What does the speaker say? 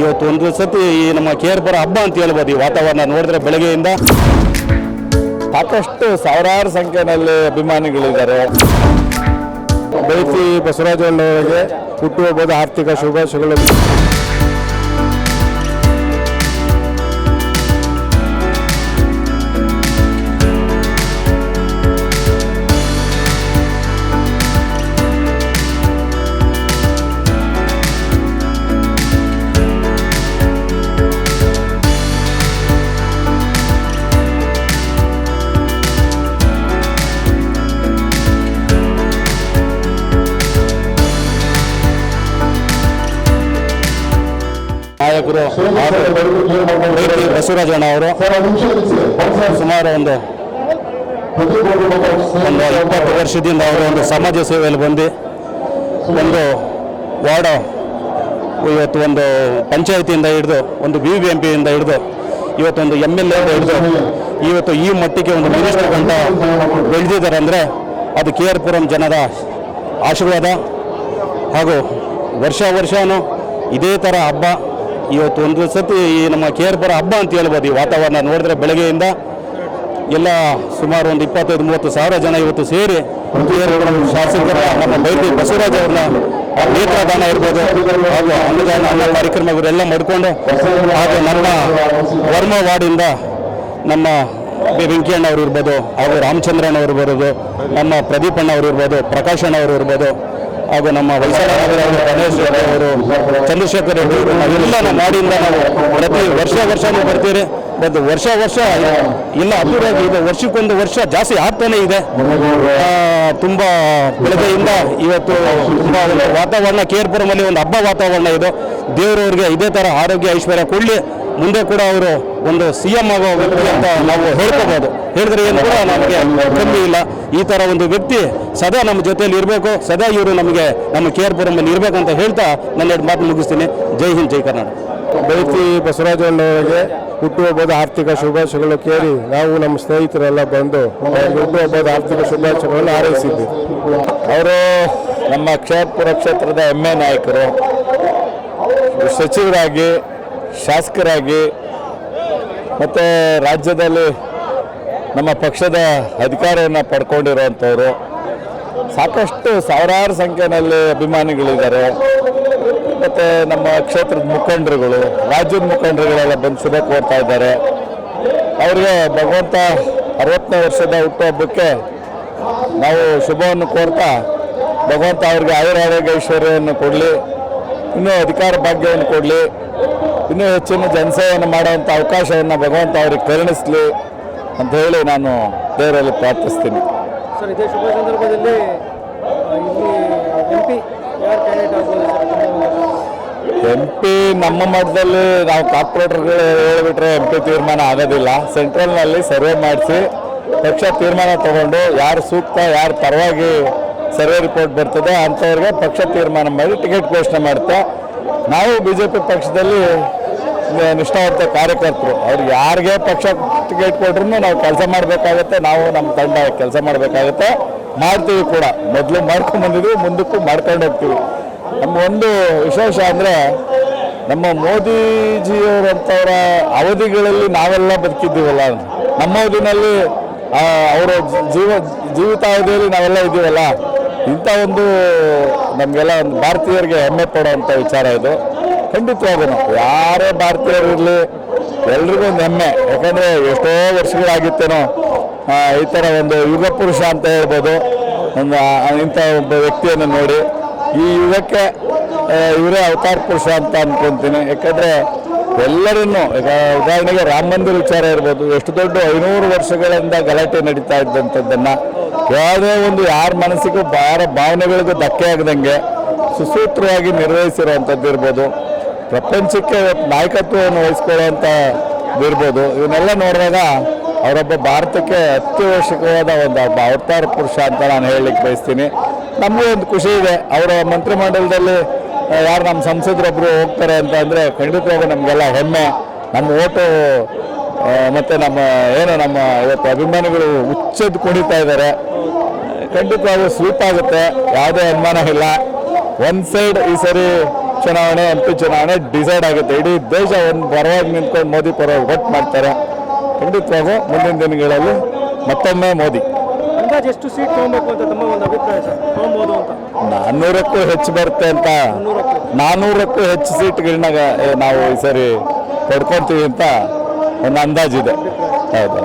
ಇವತ್ತು ಒಂದು ಸತಿ ಈ ನಮ್ಮ ಕೇರ್ಪರ ಹಬ್ಬ ಅಂತ ಹೇಳ್ಬೋದು ಈ ವಾತಾವರಣ ನೋಡಿದ್ರೆ ಬೆಳಗ್ಗೆಯಿಂದ. ಸಾಕಷ್ಟು ಸಾವಿರಾರು ಸಂಖ್ಯೆಯಲ್ಲಿ ಅಭಿಮಾನಿಗಳಿದ್ದಾರೆ. ಬೈತಿ ಬಸವರಾಜಣ್ಣವರಿಗೆ ಹುಟ್ಟುಹಬ್ಬದ ಆರ್ಥಿಕ ಶುಭಾಶಯಗಳು. ಬೈತಿ ಬಸವರಾಜಣ್ಣ ಅವರು ಸುಮಾರು ಒಂದು ಒಂದು ಇಪ್ಪತ್ತು ವರ್ಷದಿಂದ ಅವರು ಒಂದು ಸಮಾಜ ಸೇವೆಯಲ್ಲಿ ಬಂದು ಒಂದು ವಾರ್ಡ್ ಇವತ್ತು ಒಂದು ಪಂಚಾಯತಿಯಿಂದ ಹಿಡಿದು ಒಂದು ಬಿ ಬಿ ಎಂ ಪಿಯಿಂದ ಹಿಡಿದು ಇವತ್ತೊಂದು ಎಂ ಎಲ್ ಎ ಹಿಡಿದು ಇವತ್ತು ಈ ಮಟ್ಟಿಗೆ ಒಂದು ಮಿನಿಸ್ಟರ್ ಅಂತ ಬೆಳೆದಿದ್ದಾರೆ ಅಂದರೆ ಅದು ಕೆ ಆರ್ ಪುರಂ ಜನರ ಆಶೀರ್ವಾದ ಹಾಗೂ ವರ್ಷ ವರ್ಷವೂ ಇದೇ ಥರ ಹಬ್ಬ ಇವತ್ತು ಒಂದು ಸತಿ ಈ ನಮ್ಮ ಕೇರ್ಪರ ಹಬ್ಬ ಅಂತ ಹೇಳ್ಬೋದು ಈ ವಾತಾವರಣ ನೋಡಿದ್ರೆ ಬೆಳಗ್ಗೆಯಿಂದ. ಎಲ್ಲ ಸುಮಾರು ಒಂದು ಇಪ್ಪತ್ತೈದು, ಮೂವತ್ತು ಸಾವಿರ ಜನ ಇವತ್ತು ಸೇರಿ ಶಾಸಕರ ನಮ್ಮ ಬೈತಿ ಬಸವರಾಜ್ ಅವ್ರನ್ನ ನೇತ್ರದಾನ ಇರ್ಬೋದು, ಹಾಗೂ ಅನುದಾನ ಅನ್ನ ಕಾರ್ಯಕ್ರಮ ಇವರೆಲ್ಲ ಮಾಡಿಕೊಂಡು, ಹಾಗೂ ನಮ್ಮ ವರ್ಮ ವಾರ್ಡಿಂದ ನಮ್ಮ ವೆಂಕಯ್ಯಣ್ಣ ಅವರು ಇರ್ಬೋದು, ಹಾಗೂ ರಾಮಚಂದ್ರಣ್ಣ ಅವರು ಇರ್ಬೋದು, ನಮ್ಮ ಪ್ರದೀಪಣ್ಣ ಅವರು ಇರ್ಬೋದು ಪ್ರಕಾಶಣ್ಣ ಅವರು ಇರ್ಬೋದು ಹಾಗೂ ನಮ್ಮ ವೈಶಾಲನಗರ ಅವರು ಗಣೇಶ್ ಅವರು, ಚಂದ್ರಶೇಖರ್ ರೆಡ್ಡಿ ನಮ್ಮ ಮಾಡಿಯಿಂದ ನಾವು ಪ್ರತಿ ವರ್ಷ ವರ್ಷನೂ ಬರ್ತೀರಿ. ಮತ್ತು ವರ್ಷ ವರ್ಷ ಇಲ್ಲ ಅಭಿವೃದ್ಧಿ ಇದೆ. ವರ್ಷಕ್ಕೊಂದು ವರ್ಷ ಜಾಸ್ತಿ ಆಗ್ತಾನೆ ಇದೆ. ತುಂಬ ಬೆಳಗ್ಗೆಯಿಂದ ಇವತ್ತು ತುಂಬ ವಾತಾವರಣ ಕೇರ್ಪುರಮಲ್ಲಿ ಒಂದು ಹಬ್ಬ ವಾತಾವರಣ ಇದು. ದೇವರವ್ರಿಗೆ ಇದೇ ಥರ ಆರೋಗ್ಯ ಐಶ್ವರ್ಯ ಕೊಡಲಿ. ಮುಂದೆ ಕೂಡ ಅವರು ಒಂದು ಸಿ ಎಂ ಆಗೋ ವ್ಯಕ್ತಿ ಅಂತ ನಾವು ಹೇಳ್ಕೋಬೋದು. ಹೇಳಿದ್ರೆ ಏನು ಕೂಡ ನಮಗೆ ಕಮ್ಮಿ ಇಲ್ಲ. ಈ ಥರ ಒಂದು ವ್ಯಕ್ತಿ ಸದಾ ನಮ್ಮ ಜೊತೆಯಲ್ಲಿ ಇರಬೇಕು, ಸದಾ ಇವರು ನಮಗೆ ನಮ್ಮ ಕೇರ್ಪುರದಲ್ಲಿ ಇರಬೇಕು ಅಂತ ಹೇಳ್ತಾ ನನ್ನ ಎರಡು ಮಾತು ಮುಗಿಸ್ತೀನಿ. ಜೈ ಹಿಂದ್, ಜೈ ಕರ್ನಾಟಕ. ಬೈತಿ ಬಸವರಾಜಣ್ಣವರಿಗೆ ಹುಟ್ಟುಹಬ್ಬದ ಆರ್ಥಿಕ ಶುಭಾಶಯಗಳು ಕೇಳಿ ನಾವು ನಮ್ಮ ಸ್ನೇಹಿತರೆಲ್ಲ ಬಂದು ಅವ್ರಿಗೆ ಹುಟ್ಟುಹಬ್ಬದ ಆರ್ಥಿಕ ಶುಭಾಶಯಗಳನ್ನು ಹಾರೈಸಿದ್ವಿ. ಅವರು ನಮ್ಮ ಕ್ಷೇತ್ರ ಕ್ಷೇತ್ರದ ಎ ನಾಯಕರು. ಸಚಿವರಾಗಿ ಶಾಸಕರಾಗಿ ಮತ್ತು ರಾಜ್ಯದಲ್ಲಿ ನಮ್ಮ ಪಕ್ಷದ ಅಧಿಕಾರವನ್ನು ಪಡ್ಕೊಂಡಿರುವಂಥವರು. ಸಾಕಷ್ಟು ಸಾವಿರಾರು ಸಂಖ್ಯೆಯಲ್ಲಿ ಅಭಿಮಾನಿಗಳಿದ್ದಾರೆ. ಮತ್ತು ನಮ್ಮ ಕ್ಷೇತ್ರದ ಮುಖಂಡರುಗಳು, ರಾಜ್ಯದ ಮುಖಂಡರುಗಳೆಲ್ಲ ಬಂದು ಶುಭ ಕೋರ್ತಾ ಇದ್ದಾರೆ. ಅವ್ರಿಗೆ ಭಗವಂತ ಅರವತ್ತನೇ ವರ್ಷದ ಹುಟ್ಟುಹಬ್ಬಕ್ಕೆ ನಾವು ಶುಭವನ್ನು ಕೋರ್ತಾ, ಭಗವಂತ ಅವ್ರಿಗೆ ಆಯುರಾರೋಗ್ಯ ಐಶ್ವರ್ಯವನ್ನು ಕೊಡಲಿ, ಇನ್ನೂ ಅಧಿಕಾರ ಭಾಗ್ಯವನ್ನು ಕೊಡಲಿ. ಇನ್ನೂ ಹೆಚ್ಚಿನ ಜನಸೇವೆಯನ್ನು ಮಾಡುವಂಥ ಅವಕಾಶವನ್ನು ಭಗವಂತ ಅವರಿಗೆ ಕರುಣಿಸಲಿ ಅಂತ ಹೇಳಿ ನಾನು ದೇವರಲ್ಲಿ ಪ್ರಾರ್ಥಿಸ್ತೀನಿ. ಸರ್ ಇದೇ ಶುಭ ಸಂದರ್ಭದಲ್ಲಿ ಎಂ ಪಿ ನಮ್ಮ ಮಟ್ಟದಲ್ಲಿ ನಾವು ಕಾರ್ಪೊರೇಟರ್ಗಳು ಹೇಳಿಬಿಟ್ರೆ ಎಂ ಪಿ ತೀರ್ಮಾನ ಆಗೋದಿಲ್ಲ. ಸೆಂಟ್ರಲ್ನಲ್ಲಿ ಸರ್ವೆ ಮಾಡಿಸಿ ಪಕ್ಷ ತೀರ್ಮಾನ ತಗೊಂಡು ಯಾರು ಸೂಕ್ತ ಯಾರು ಪರವಾಗಿ ಸರ್ವೆ ರಿಪೋರ್ಟ್ ಬರ್ತದೆ ಅಂಥವ್ರಿಗೆ ಪಕ್ಷ ತೀರ್ಮಾನ ಮಾಡಿ ಟಿಕೆಟ್ ಘೋಷಣೆ ಮಾಡುತ್ತೆ. ನಾವು ಬಿ ಜೆ ಪಿ ಪಕ್ಷದಲ್ಲಿ ನಿಷ್ಠಾವಂತ ಕಾರ್ಯಕರ್ತರು. ಅವ್ರಿಗೆ ಯಾರಿಗೆ ಪಕ್ಷ ಟಿಕೆಟ್ ನಾವು ಕೆಲಸ ಮಾಡಬೇಕಾಗತ್ತೆ, ನಾವು ನಮ್ಮ ತಂಡ ಕೆಲಸ ಮಾಡಬೇಕಾಗತ್ತೆ. ಮಾಡ್ತೀವಿ ಕೂಡ. ಮೊದಲು ಮಾಡ್ಕೊಂಡು ಬಂದಿದ್ದೀವಿ ಮುಂದಕ್ಕೂ ಮಾಡ್ಕೊಂಡು ಹೋಗ್ತೀವಿ. ನಮ್ಮ ಒಂದು ವಿಶೇಷ ಅಂದರೆ, ನಮ್ಮ ಮೋದಿಜಿಯವರಂಥವರ ಅವಧಿಗಳಲ್ಲಿ ನಾವೆಲ್ಲ ಬದುಕಿದ್ದೀವಲ್ಲ. ನಮ್ಮ ಅವಧಿನಲ್ಲಿ ಅವರ ಜೀವ, ಜೀವಿತಾವಧಿಯಲ್ಲಿ ನಾವೆಲ್ಲ ಇದ್ದೀವಲ್ಲ. ಇಂಥ ಒಂದು ನಮಗೆಲ್ಲ ಒಂದು ಭಾರತೀಯರಿಗೆ ಹೆಮ್ಮೆ ಪಡುವಂಥ ವಿಚಾರ ಇದು. ಖಂಡಿತವಾಗೂ ಯಾರೇ ಭಾರತೀಯರಿರಲಿ ಎಲ್ರಿಗೂ ಒಂದು ಹೆಮ್ಮೆ. ಯಾಕಂದರೆ ಎಷ್ಟೋ ವರ್ಷಗಳಾಗಿತ್ತೇನೋ ಈ ಥರ ಒಂದು ಯುಗ ಪುರುಷ ಅಂತ ಹೇಳ್ಬೋದು. ಒಂದು ಇಂಥ ಒಬ್ಬ ವ್ಯಕ್ತಿಯನ್ನು ನೋಡಿ, ಈ ಯುಗಕ್ಕೆ ಇವರೇ ಅವತಾರ ಪುರುಷ ಅಂತ ಅಂದ್ಕೊತೀನಿ ಯಾಕಂದರೆ ಎಲ್ಲರನ್ನೂ, ಈಗ ಉದಾಹರಣೆಗೆ ರಾಮ ಮಂದಿರ ವಿಚಾರ ಇರ್ಬೋದು. ಎಷ್ಟು ದೊಡ್ಡ ಐನೂರು ವರ್ಷಗಳಿಂದ ಗಲಾಟೆ ನಡೀತಾ ಇದ್ದಂಥದ್ದನ್ನು ಯಾವುದೇ ಒಂದು ಯಾರ ಮನಸ್ಸಿಗೂ ಯಾರ ಭಾವನೆಗಳಿಗೂ ಧಕ್ಕೆ ಆಗದಂಗೆ ಸುಸೂತ್ರವಾಗಿ ನಿರ್ವಹಿಸಿರುವಂಥದ್ದು ಇರ್ಬೋದು. ಪ್ರಪಂಚಕ್ಕೆ ನಾಯಕತ್ವವನ್ನು ವಹಿಸ್ಕೊಳ್ಳುವಂಥದ್ದು ಇರ್ಬೋದು. ಇವನ್ನೆಲ್ಲ ನೋಡಿದಾಗ ಅವರೊಬ್ಬ ಭಾರತಕ್ಕೆ ಅತ್ಯವಶ್ಯಕವಾದ ಒಂದು ಅವತಾರ ಪುರುಷ ಅಂತ ನಾನು ಹೇಳಲಿಕ್ಕೆ ಬಯಸ್ತೀನಿ. ನಮಗೂ ಒಂದು ಖುಷಿ ಇದೆ. ಅವರ ಮಂತ್ರಿಮಂಡಲದಲ್ಲಿ ಯಾರು ನಮ್ಮ ಸಂಸದರೊಬ್ಬರು ಹೋಗ್ತಾರೆ ಅಂತ ಅಂದರೆ ಖಂಡಿತವಾಗೂ ನಮಗೆಲ್ಲ ಹೆಮ್ಮೆ. ನಮ್ಮ ಓಟು ಮತ್ತೆ ನಮ್ಮ ಏನು ನಮ್ಮ ಇವತ್ತು ಅಭಿಮಾನಿಗಳು ಹುಚ್ಚೆದ್ದು ಕುಣಿತಾ ಇದ್ದಾರೆ. ಖಂಡಿತವಾಗೂ ಸ್ವೀಪ್ ಆಗುತ್ತೆ. ಯಾವುದೇ ಅನುಮಾನ ಇಲ್ಲ. ಒನ್ ಸೈಡ್ ಈ ಸರಿ ಚುನಾವಣೆ ಎಂ ಪಿ ಚುನಾವಣೆ ಡಿಸೈಡ್ ಆಗುತ್ತೆ. ಇಡೀ ದೇಶ ಒಂದು ಪರವಾಗಿ ನಿಂತ್ಕೊಂಡು ಮೋದಿ ಪರವಾಗಿ ವೋಟ್ ಮಾಡ್ತಾರೆ. ಖಂಡಿತವಾಗೂ ಮುಂದಿನ ದಿನಗಳಲ್ಲಿ ಮತ್ತೊಮ್ಮೆ ಮೋದಿ. ಎಷ್ಟು ಸೀಟ್ ತಗೊಬೇಕು ಅಂತ ತಮ್ಮ ಒಂದು ಅಭಿಪ್ರಾಯ ಸರ್? ತಗೊಬೋದು ಅಂತ. ನಾನ್ನೂರಕ್ಕೂ ಹೆಚ್ಚು ಬರುತ್ತೆ ಅಂತ. ನಾನ್ನೂರಕ್ಕೂ ಹೆಚ್ಚು ಸೀಟ್ಗಳನ್ನ ನಾವು ಈ ಸರಿ ಪಡ್ಕೊತೀವಿ ಅಂತ ಒಂದು ಅಂದಾಜಿದೆ ಹೌದು.